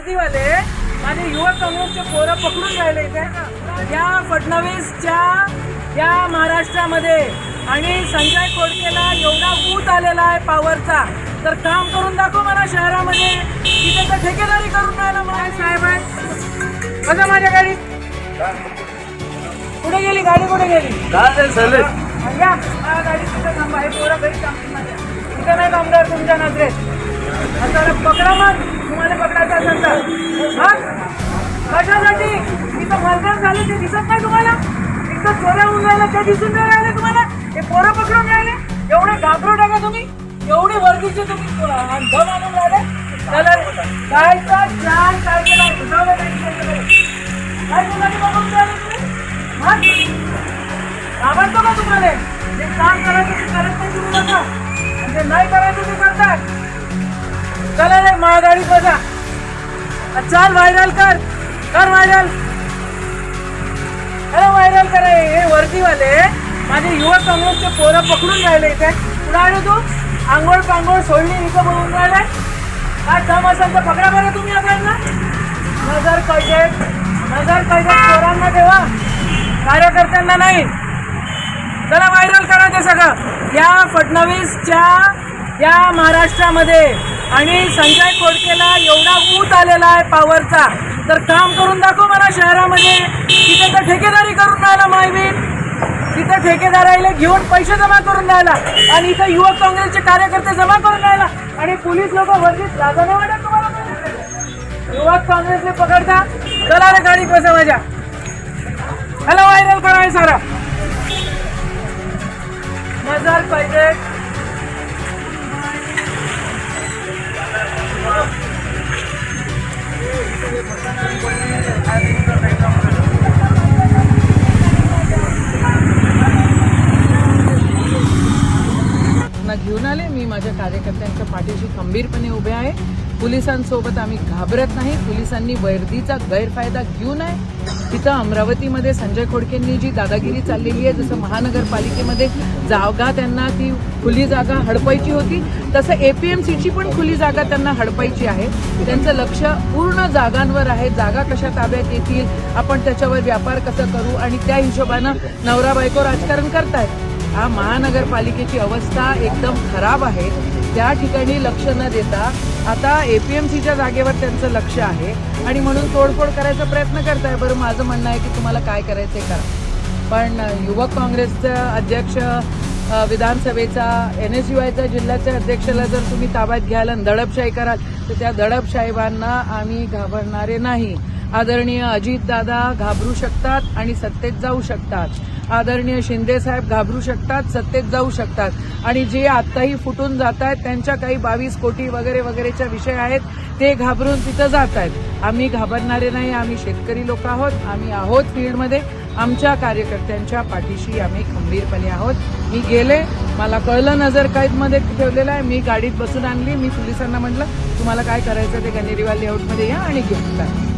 वर्दीवाले माझे युवक काँग्रेसचे पोरं पकडून राहिले इथे. या फडणवीसच्या या महाराष्ट्रामध्ये. आणि संजय खोडकेला एवढा ऊत आलेला आहे पॉवरचा तर काम करून दाखव मला शहरामध्ये. तिथे तर ठेकेदारी करून राहिला मला. साहेब बघा माझ्या गाडीत कुठे गेली? गाडी कुठे गेली? या. गाडी तिथे थांबा. हे पोरं घरी थांबतील माझ्या. तिथे नाही थांबणार तुमच्या नजरेत. आता पकडा मग. तुम्हाला पकडायचं मग कशासाठी? इथं मर्डर झालं ते दिसत नाही तुम्हाला? इथं चोऱ्या होऊन राहिल्या ते दिसून नाही राहिले तुम्हाला? हे पोरं पकडून राहिले एवढे घाबरू टाका तुम्ही. एवढे वर्गीचे तुम्ही अंध आणून राहिले. त्याला जायचं छान काय केलं काय मुलांनी बघून राहिले तुम्ही? आवडतो का तुम्हाला? जे काम करायचं ते करत नाही तुम्ही बघा जे नाही करायचं ते करतात. चला रे महागाडी बघा चल व्हायरल कर. कर व्हायरल अरे व्हायरल कर हे हे वर्दीवाले माझे युवक काँग्रेसचे पोरं पकडून राहिले इथे. कुठं आलो तू? आंघोळ पांघोळ सोडली इथं बोलून राहिले? काय दम असेल तर पकडा बरं तुम्ही आपल्याला नजर कैदेत. नजर पाहिजे पोरांना ठेवा. कार्यकर्त्यांना नाही. चला व्हायरल करा ते सगळं. या फडणवीसच्या या महाराष्ट्रामध्ये. आणि संजय खोडकेला एवढा ऊत आलेला आहे पॉवरचा. तर काम करून दाखव मला शहरामध्ये. तिथे तर ठेकेदारी करून राहिला मायबीन तिथे ठेकेदाराला घेऊन पैसे जमा करून राहिला. आणि इथं युवक काँग्रेसचे कार्यकर्ते जमा करून राहिला. आणि पोलीस लोक वर्दीत लाजा नाही वाटत तुम्हाला? युवक काँग्रेसने पकडता? चला रे गाडी कसं माझ्या. हॅलो व्हायरल करा सारा. मजार पाहिजे. माझ्या त्यांच्या पाठीशी खंबीरपणे उभे आहे. पोलिसांसोबत आम्ही घाबरत नाही. पोलिसांनी वर्दीचा गैरफायदा घेऊ नये. तिथं अमरावतीमध्ये संजय खोडकेंनी जी दादागिरी चाललेली आहे जसं महानगरपालिकेमध्ये जागा त्यांना ती खुली जागा हडपायची होती तसं ए पी एम सीची पण खुली जागा त्यांना हडपायची आहे. त्यांचं लक्ष पूर्ण जागांवर आहे. जागा कशा ताब्यात येतील आपण त्याच्यावर व्यापार कसं करू आणि त्या हिशोबानं नवरा बायको राजकारण करतायत. हा महानगरपालिकेची अवस्था एकदम खराब आहे. त्या ठिकाणी लक्ष न देता आता ए पी एम सीच्या जागेवर त्यांचं लक्ष आहे आणि म्हणून तोडफोड करायचा प्रयत्न करताय. बरं माझं म्हणणं आहे की तुम्हाला काय करायचंय करा. पण युवक काँग्रेसचा अध्यक्ष विधानसभेचा एन एस यू आयचा जिल्ह्याच्या अध्यक्षाला जर तुम्ही ताब्यात घ्याल आणि दडपशाही कराल तर त्या दडपशाहीबांना आम्ही घाबरणारे नाही. आदरणीय अजितदादा घाबरू शकतात आणि सत्तेत जाऊ शकतात. आदरणीय शिंदे साहेब घाबरू शकतात सत्तेत जाऊ शकतात. आणि जे आत्ताही फुटून जात आहेत त्यांच्या काही बावीस कोटी वगैरे वगैरेच्या विषय आहेत ते घाबरून तिथं जात आहेत. आम्ही घाबरणारे नाही आम्ही शेतकरी लोक आहोत आम्ही आहोत फील्डमध्ये. आमच्या कार्यकर्त्यांच्या पाठीशी आम्ही खंबीरपणे आहोत. मी गेले मला कळलं नजर कैदमध्ये ठेवलेलं आहे. मी गाडीत बसून आणली मी पोलिसांना म्हटलं तुम्हाला काय करायचं ते गणेरीवाल लेआउटमध्ये या आणि घेऊन जा.